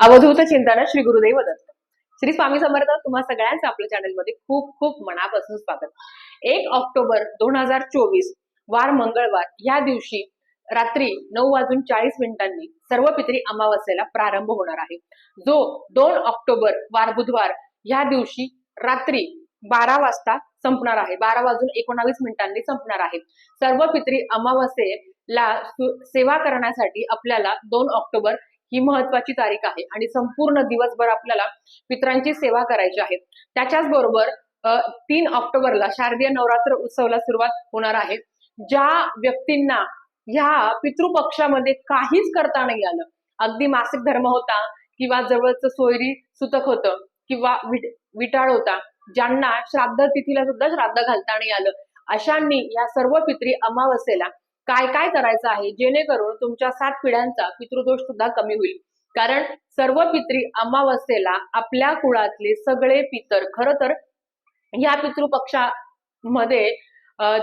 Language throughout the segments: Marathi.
अवधूत चिंतन श्री गुरुदेव दत्त. श्री स्वामी समर्थ तुम्हा सगळ्यांचं आपल्या चॅनलमध्ये खूप खूप मनापासून स्वागत. एक ऑक्टोबर दोन हजार चोवीस वार मंगळवार या दिवशी रात्री नऊ वाजून चाळीस मिनिटांनी सर्व पितरी अमावस्येला प्रारंभ होणार आहे. जो दोन ऑक्टोबर वार बुधवार या दिवशी रात्री बारा वाजता संपणार आहे. बारा वाजून एकोणावीस मिनिटांनी संपणार आहे. सर्व पितरी अमावस्येला सेवा करण्यासाठी आपल्याला दोन ऑक्टोबर ही महत्वाची तारीख आहे. आणि संपूर्ण दिवसभर आपल्याला पितरांची सेवा करायची आहे. त्याच्याच बरोबर तीन ऑक्टोबरला शारदीय नवरात्र उत्सवाला सुरुवात होणार आहे. ज्या व्यक्तींना ह्या पितृपक्षामध्ये काहीच करता नाही आलं. अगदी मासिक धर्म होता किंवा जवळचं सोयरी सुतक होतं किंवा विटाळ होता ज्यांना श्राद्ध तिथीला सुद्धा श्राद्ध घालता नाही आलं. अशांनी या सर्व पित्री अमावस्येला काय काय करायचं आहे? जेणेकरून तुमच्या सात पिढ्यांचा पितृदोष सुद्धा कमी होईल. कारण सर्व पित्री अमावस्येला आपल्या कुळातले सगळे पितर खर तर या पितृपक्षामध्ये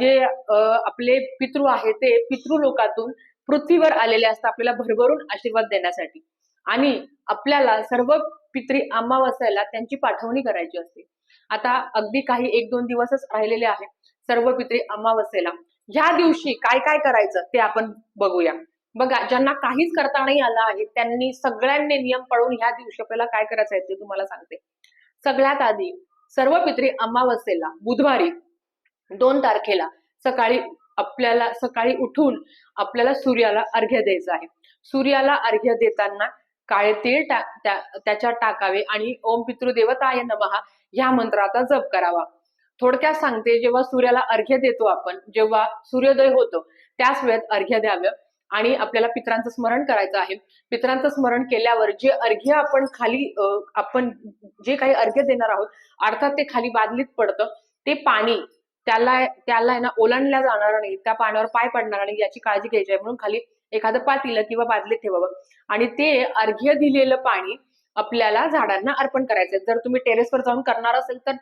जे आपले पितृ आहेत ते पितृलोकातून पृथ्वीवर आलेले असतात आपल्याला भरभरून आशीर्वाद देण्यासाठी. आणि आपल्याला सर्व पित्री अमावस्याला त्यांची पाठवणी करायची असते. आता अगदी काही एक दोन दिवसच राहिलेले आहेत सर्व पित्री अमावस्येला. ह्या दिवशी काय काय करायचं ते आपण बघूया. बघा ज्यांना काहीच करता नाही आलं आहे त्यांनी सगळ्यांनी नियम पळून ह्या दिवशी आपल्याला काय करायचं आहे ते तुम्हाला सांगते. सगळ्यात आधी सर्व पित्री अमावस्येला बुधवारी दोन तारखेला सकाळी आपल्याला सकाळी उठून आपल्याला सूर्याला अर्घ्य द्यायचं आहे. सूर्याला अर्घ्य देताना काळे तीळ टा- त्या- त्याच्यात टाकावे आणि ओम पितृदेवताय नमहा ह्या मंत्राचा जप करावा. थोडक्यात सांगते जेव्हा सूर्याला अर्घ्य देतो आपण जेव्हा सूर्योदय होतो त्याच वेळेत अर्घ्य द्यावं आणि आपल्याला पित्रांचं स्मरण करायचं आहे. पित्रांचं स्मरण केल्यावर जे अर्घ्य आपण खाली आपण जे काही अर्घ्य देणार आहोत अर्थात ते खाली बादलीत पडतं ते पाणी त्याला त्याला आहे ना ओलांडल्या जाणार नाही त्या पाण्यावर पाय पडणार नाही याची काळजी घ्यायची आहे. म्हणून खाली एखादं पातीलं किंवा बादलीत ठेवावं आणि ते अर्घ्य दिलेलं पाणी आपल्याला झाडांना अर्पण करायचंय जर तुम्ही टेरेसवर जाऊन करणार असेल तर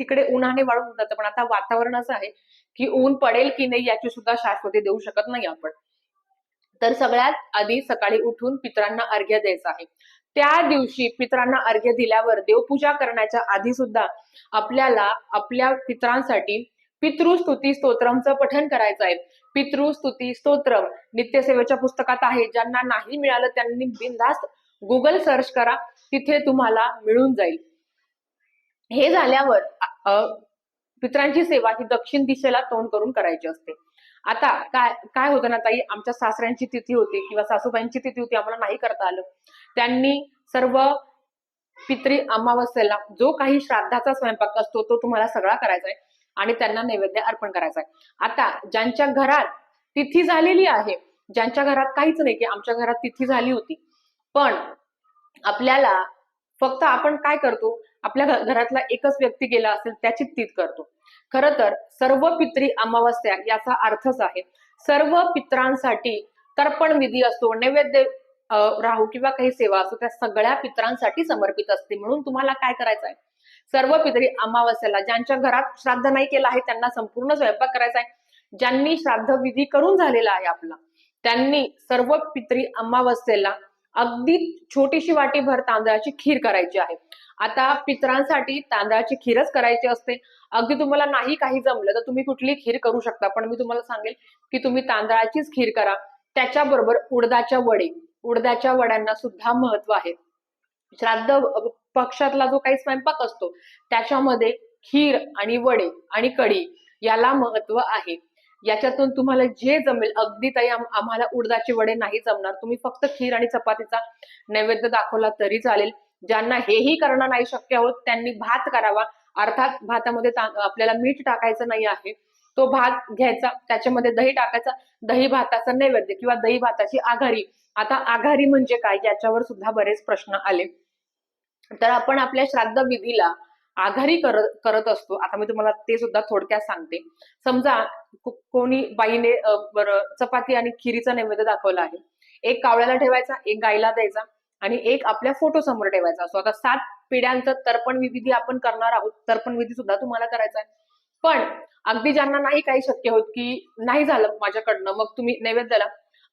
तिकडे उन्हाने वाळून जातं. पण आता वातावरण असं आहे की ऊन पडेल की नाही याची सुद्धा शाश्वती देऊ शकत नाही आपण. तर सगळ्यात आधी सकाळी उठून पितरांना अर्घ्य द्यायचं आहे. त्या दिवशी पितरांना अर्घ्य दिल्यावर देवपूजा करण्याच्या आधी सुद्धा आपल्याला आपल्या पितरांसाठी पितृस्तुती स्तोत्रमचं पठण करायचं आहे. पितृस्तुती स्तोत्रम नित्यसेवेच्या पुस्तकात आहे. ज्यांना नाही मिळालं त्यांनी बिनधास्त गुगल सर्च करा. तिथे तुम्हाला मिळून जाईल. हे झाल्यावर पितरांची सेवा ही दक्षिण दिशेला तोंड करून करायची असते. आता काय काय होतं ना ताई? आमच्या सासऱ्यांची तिथी होती किंवा सासूबाईंची तिथी होती आम्हाला नाही करता आलं. त्यांनी सर्व पित्री अमावस्येला जो काही श्राद्धाचा स्वयंपाक असतो तो तुम्हाला सगळा करायचा आहे आणि त्यांना नैवेद्य अर्पण करायचा आहे आता ज्यांच्या घरात तिथी झालेली आहे ज्यांच्या घरात काहीच नाही की आमच्या घरात तिथी झाली होती पण आपल्याला फक्त आपण काय करतो? आपल्या घरातला एकच व्यक्ती गेला असेल त्याची तीत करतो. खर तर सर्व पित्री अमावस्या याचा अर्थच आहे. सर्व पित्रांसाठी तर्पण विधी असतो नैवेद्य राहू किंवा काही सेवा असतो त्या सगळ्या पित्रांसाठी समर्पित असते. म्हणून तुम्हाला काय करायचं आहे? सर्व पितरी अमावस्याला ज्यांच्या घरात श्राद्ध नाही केलं आहे त्यांना संपूर्ण स्वयंपाक करायचा आहे. ज्यांनी श्राद्ध विधी करून झालेला आहे आपला त्यांनी सर्व पितरी अमावस्येला अगदी छोटीशी वाटीभर तांदळाची खीर करायची आहे. आता पितरांसाठी तांदळाची खीरच करायची असते. अगदी तुम्हाला नाही काही जमलं तर तुम्ही कुठली खीर करू शकता पण मी तुम्हाला सांगेल की तुम्ही तांदळाचीच खीर करा. त्याच्याबरोबर उडदाच्या वडे उडदाच्या वड्यांना सुद्धा महत्त्व आहे. श्राद्ध पक्षातला जो काही स्वयंपाक असतो त्याच्यामध्ये खीर आणि वडे आणि कढी याला महत्त्व आहे. याच्यातून तुम्हाला जे जमेल अगदी ताई आम्हाला उडदाचे वडे नाही जमणार. तुम्ही फक्त खीर आणि चपातीचा नैवेद्य दाखवला तरी चालेल. ज्यांना हेही करणं नाही शक्य होत त्यांनी भात करावा. अर्थात भातामध्ये आपल्याला मीठ टाकायचं नाही आहे. तो भात घ्यायचा त्याच्यामध्ये दही टाकायचा. दही भाताचा नैवेद्य किंवा दही भाताची आघारी. आता आघारी म्हणजे काय? याच्यावर सुद्धा बरेच प्रश्न आले. तर आपण आपल्या श्राद्ध विधीला आघारी करत करत असतो. आता मी तुम्हाला ते सुद्धा थोडक्यात सांगते. समजा कोणी बाईने बरं चपाती आणि खिरीचा नैवेद्य दाखवला आहे. एक कावळ्याला ठेवायचा एक गायला द्यायचा आणि एक आपल्या फोटो समोर ठेवायचा असतो. आता सात पिढ्यांचं तर्पण विधी आपण करणार आहोत तर्पण विधी सुद्धा तुम्हाला करायचा आहे. पण अगदी ज्यांना नाही काही शक्य होत की नाही झालं माझ्याकडनं मग तुम्ही नैवेद्याला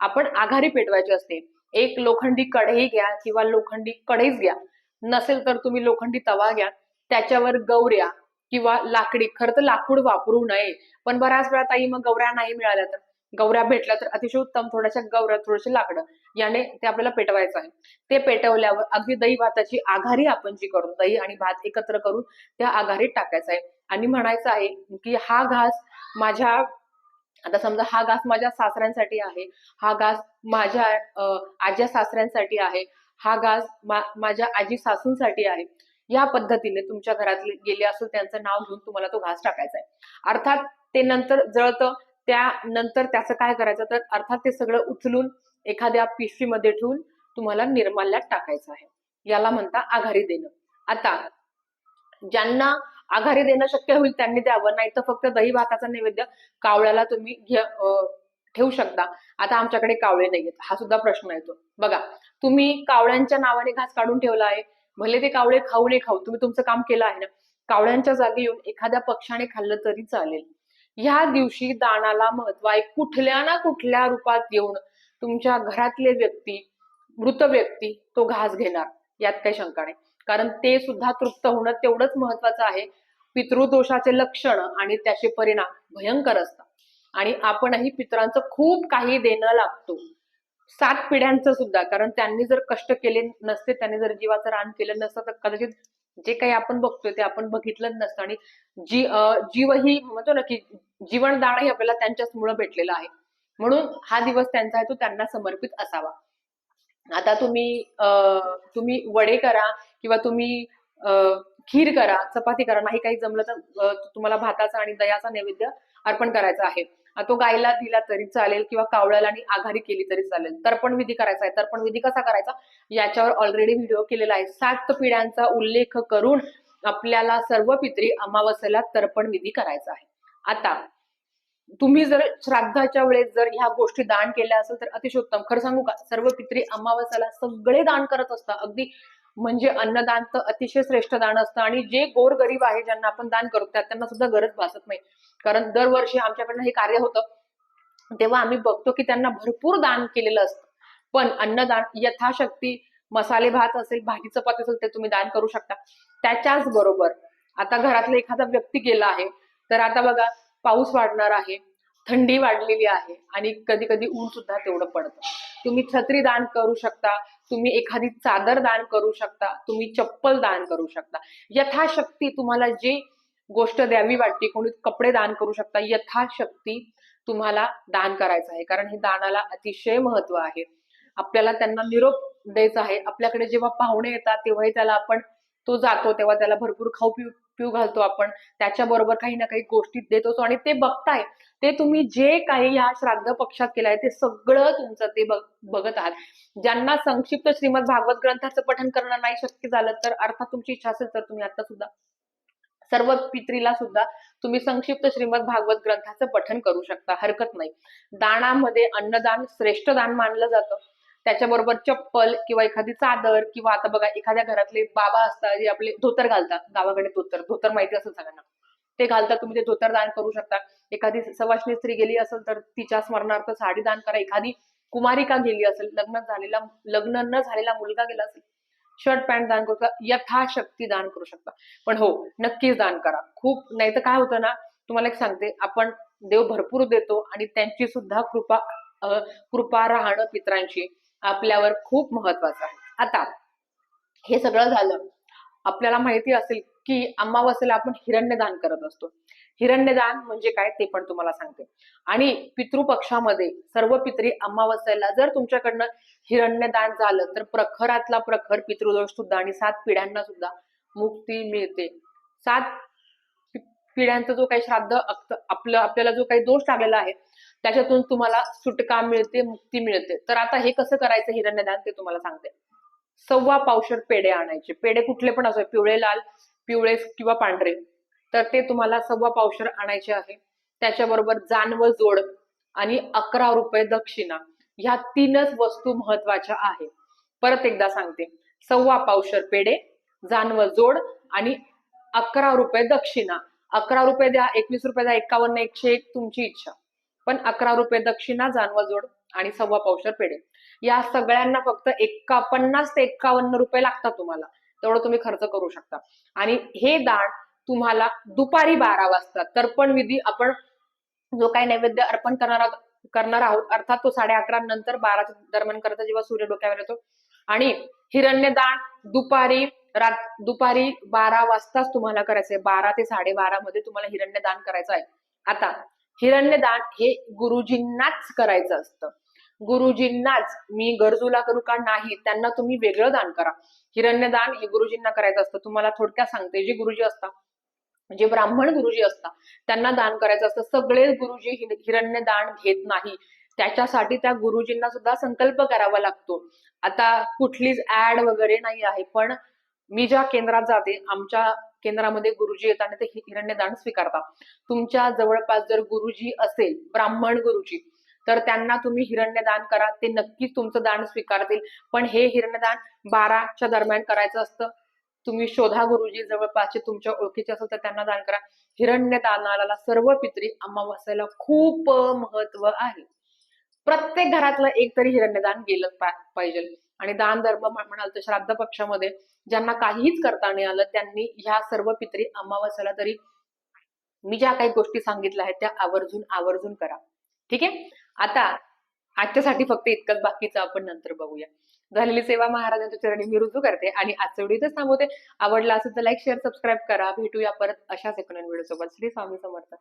आपण आघारी पेटवायची असते. एक लोखंडी कढई घ्या किंवा लोखंडी कढईच घ्या. नसेल तर तुम्ही लोखंडी तवा घ्या. त्याच्यावर गौऱ्या किंवा लाकडी खरं तर लाकूड वापरू नये. पण बऱ्याच वेळा ताई मग गौऱ्या नाही मिळाल्या तर. गौऱ्या भेटल्या तर अतिशय उत्तम थोड्याशा गौऱ्या थोडेसे लाकडं याने ते आपल्याला पेटवायचं आहे. ते पेटवल्यावर अगदी दही भाताची आघारी आपण जी करू दही आणि भात एकत्र करून त्या आघारीत टाकायचा आहे. आणि म्हणायचं आहे की हा घास माझ्या आता समजा हा घास माझ्या सासऱ्यांसाठी आहे हा घास माझ्या अं, आज्या सासऱ्यांसाठी आहे हा घास माझ्या आजी सासूंसाठी आहे. या पद्धतीने तुमच्या घरातले गेले असून त्यांचं नाव घेऊन तुम्हाला तो घास टाकायचा आहे. अर्थात ते नंतर जळतं त्यानंतर त्याचं काय करायचं तर अर्थात ते सगळं उचलून एखाद्या पिशवीमध्ये ठेवून तुम्हाला निर्माल्यात टाकायचं आहे. याला म्हणता आघारी देणं. आता ज्यांना आघारी देणं शक्य होईल त्यांनी द्यावं नाही तर फक्त दही भाताचा नैवेद्य कावळ्याला तुम्ही घे अं, ठेवू शकता. आता आमच्याकडे कावळे नाहीयेत हा सुद्धा प्रश्न येतो. बघा तुम्ही कावळ्यांच्या नावाने घास काढून ठेवला आहे भले ते कावळे खाऊ नये खाऊ. तुम्ही तुमचं काम केलं आहे ना. कावळ्यांच्या जागी येऊन एखाद्या पक्षाने खाल्लं तरी चालेल. ह्या दिवशी दानाला महत्त्व आहे. कुठल्या ना कुठल्या रूपात येऊन तुमच्या घरातले व्यक्ती मृत व्यक्ती तो घास घेणार. यात काही शंका नाही. कारण ते सुद्धा तृप्त होणं तेवढंच महत्वाचं आहे. पितृदोषाचे लक्षण आणि त्याचे परिणाम भयंकर असतात. आणि आपणही पितरांचं खूप काही देणं लागतो. सात पिढ्यांचं सुद्धा कारण त्यांनी जर कष्ट केले नसते त्यांनी जर जीवाचं रान केलं नसतं तर कदाचित जे काही आपण बघतोय ते आपण बघितलं नसतं. आणि जी जीव ही म्हणतो ना की जीवनदानही आपल्याला त्यांच्याच मुळे भेटलेला आहे. म्हणून हा दिवस त्यांचा आहे तो त्यांना समर्पित असावा. आता तुम्ही अं, तुम्ही वडे करा किंवा तुम्ही अं, खीर करा चपाती करा नाही काही जमलं तर तुम्हाला भाताचा आणि दयाचा नैवेद्य अर्पण करायचा आहे. तो गायला दिला तरी चालेल किंवा कावळ्याला आणि आघारी केली तरी चालेल. तर्पण विधी करायचा आहे. तर्पण विधी कसा करायचा? याच्यावर ऑलरेडी व्हिडिओ केलेला आहे. सात पिढ्यांचा उल्लेख करून आपल्याला सर्व पित्री अमावस्येला तर्पण विधी करायचा आहे. आता तुम्ही जर श्राद्धाच्या वेळेस जर ह्या गोष्टी दान केल्या असेल तर अतिशय उत्तम. खरं सांगू का? सर्व पित्री अमावस्याला सगळे दान करत असतात. अगदी म्हणजे अन्नदान तर अतिशय श्रेष्ठ दान असतं. आणि जे गोरगरीब आहे ज्यांना आपण दान करतो त्यात त्यांना सुद्धा गरज भासत नाही. कारण दरवर्षी आमच्याकडनं हे कार्य होतं. तेव्हा आम्ही बघतो की त्यांना भरपूर दान केलेलं असतं. पण अन्नदान यथाशक्ती मसाले भात असेल भाजी चपाती असेल ते तुम्ही दान करू शकता. त्याच्याच बरोबर आता घरातला एखादा व्यक्ती गेला आहे तर आता बघा पाऊस वाढणार आहे थंडी वाढलेली आहे आणि कधी कधी ऊन सुद्धा तेवढं पडतं. तुम्ही छत्री दान करू शकता तुम्ही एखादी चादर दान करू शकता तुम्ही चप्पल दान करू शकता. यथाशक्ती तुम्हाला जे गोष्ट द्यावी वाटते कोणी कपडे दान करू शकता यथाशक्ती तुम्हाला दान करायचं आहे. कारण हे दानाला अतिशय महत्त्व आहे. आपल्याला त्यांना निरोप द्यायचा आहे. आपल्याकडे जेव्हा पाहुणे येतात तेव्हाही त्याला आपण तो जातो तेव्हा त्याला भरपूर खाऊ पिऊ पिऊ घालतो आपण. त्याच्याबरोबर काही ना काही गोष्टी देत असतो आणि ते बघताय. ते तुम्ही जे काही या श्राद्ध पक्षात केलं आहे ते सगळं तुमचं ते बघ बघत आहात. ज्यांना संक्षिप्त श्रीमद भागवत ग्रंथाचं पठन करणं नाही शक्य झालं तर अर्थात तुमची इच्छा असेल तर तुम्ही आता सुद्धा सर्व पित्रीला सुद्धा तुम्ही संक्षिप्त श्रीमद भागवत ग्रंथाचं पठन करू शकता. हरकत नाही. दानामध्ये अन्नदान श्रेष्ठ दान मानलं जातं. त्याच्याबरोबर चप्पल किंवा एखादी चादर किंवा आता बघा एखाद्या घरातले बाबा असतात जे आपले धोतर घालतात. गावाकडे धोतर धोतर माहिती असेल सगळ्यांना. ते घालतात तुम्ही ते धोतर दान करू शकता. एखादी सवाशणी स्त्री गेली असेल तर तिच्या स्मरणार्थ साडी दान करा. एखादी कुमारिका गेली असेल लग्न झालेला लग्न न झालेला मुलगा गेला असेल शर्ट पॅन्ट दान करू शकता यथाशक्ती दान करू शकता. पण हो नक्कीच दान करा. खूप नाही तर काय होतं ना तुम्हाला एक सांगते आपण देव भरपूर देतो आणि त्यांची सुद्धा कृपा कृपा राहणं पित्रांची आपल्यावर खूप महत्वाचं आहे. आता हे सगळं झालं आपल्याला माहिती असेल की अमावस्येला आपण हिरण्यदान करत असतो. हिरण्यदान म्हणजे काय ते पण तुम्हाला सांगते. आणि पितृपक्षामध्ये सर्व पित्री अमावस्येला जर तुमच्याकडनं हिरण्यदान झालं तर प्रखरातला प्रखर पितृदोष सुद्धा आणि सात पिढ्यांना सुद्धा मुक्ती मिळते. सात पिढ्यांचा जो काही श्राद्ध आपलं आपल्याला जो काही दोष लागलेला आहे त्याच्यातून तुम्हाला सुटका मिळते मुक्ती मिळते. तर आता हे कसं करायचं हिरण्यदान ते तुम्हाला सांगते. सव्वा पावशर पेढे आणायचे. पेढे कुठले पण असो पिवळे लाल पिवळे किंवा पांढरे. तर ते तुम्हाला सव्वा पावशर आणायचे आहे. त्याच्याबरोबर जानव जोड आणि अकरा रुपये दक्षिणा. ह्या तीनच वस्तू महत्त्वाच्या आहेत परत एकदा सांगते. सव्वा पावशर पेढे जानव जोड आणि अकरा रुपये दक्षिणा. अकरा रुपये द्या एकवीस रुपये द्या एकावन्न एकशे एक तुमची इच्छा. पण अकरा रुपये दक्षिणा जानवा जोड आणि सव्वा पावशर पेढे. या सगळ्यांना फक्त एक्का पन्नास ते एक्कावन्न रुपये लागतात तुम्हाला. तेवढं तुम्ही खर्च करू शकता. आणि हे दान तुम्हाला दुपारी बारा वाजता तर्पण विधी आपण जो काही नैवेद्य अर्पण करणार आहोत करणार आहोत अर्थात तो साडे अकरा नंतर बाराच्या दरम्यान करता जेव्हा सूर्य डोक्यावर येतो. आणि हिरण्यदान दुपारी रात दुपारी बारा वाजताच तुम्हाला करायचंय. बारा ते साडेबारा मध्ये तुम्हाला हिरण्यदान करायचं आहे. आता हिरण्यदान हे गुरुजींनाच करायचं असतं. गुरुजींनाच मी गरजूला करू का नाही त्यांना तुम्ही वेगळं दान करा. हिरण्यदान हे गुरुजींना करायचं असतं. तुम्हाला थोडक्यात सांगते जे गुरुजी असतात जे ब्राह्मण गुरुजी असतात त्यांना दान करायचं असतं. सगळे गुरुजी हिरण्यदान हिरण्य दान घेत नाही. त्याच्यासाठी त्या गुरुजींना सुद्धा संकल्प करावा लागतो. आता कुठलीच ऍड वगैरे नाही आहे पण मी ज्या केंद्रात जाते आमच्या केंद्रामध्ये गुरुजी येतात आणि ते हिरण्यदान स्वीकारतात. तुमच्या जवळपास जर गुरुजी असेल ब्राह्मण गुरुजी तर त्यांना तुम्ही हिरण्यदान करा. ते नक्कीच तुमचं दान स्वीकारतील. पण हे हिरण्यदान बाराच्या दरम्यान करायचं असतं. तुम्ही शोधा गुरुजी जवळपासचे तुमच्या ओळखीचे असेल तर त्यांना दान करा. हिरण्यदानाला सर्व पित्री अमावास्याला खूप महत्त्व आहे. प्रत्येक घरातलं एक तरी हिरण्यदान गेलं पा- पाहिजे. आणि दान धर्म म्हणाल तर श्राद्ध पक्षामध्ये ज्यांना काहीच करता नाही आलं त्यांनी ह्या सर्व पितरी अमावास्याला तरी मी ज्या काही गोष्टी सांगितल्या आहेत त्या आवर्जून आवर्जून करा. ठीक आहे? आता आजच्यासाठी फक्त इतकंच बाकीचं आपण नंतर बघूया. झालेली सेवा महाराजांच्या चरणी मी रुजू करते आणि आजच्या व्हिडिओ थांबवते. आवडला असेल तर लाईक शेअर सबस्क्राईब करा. भेटूया परत अशाच एक व्हिडिओ सोबत श्री स्वामी समर्थ.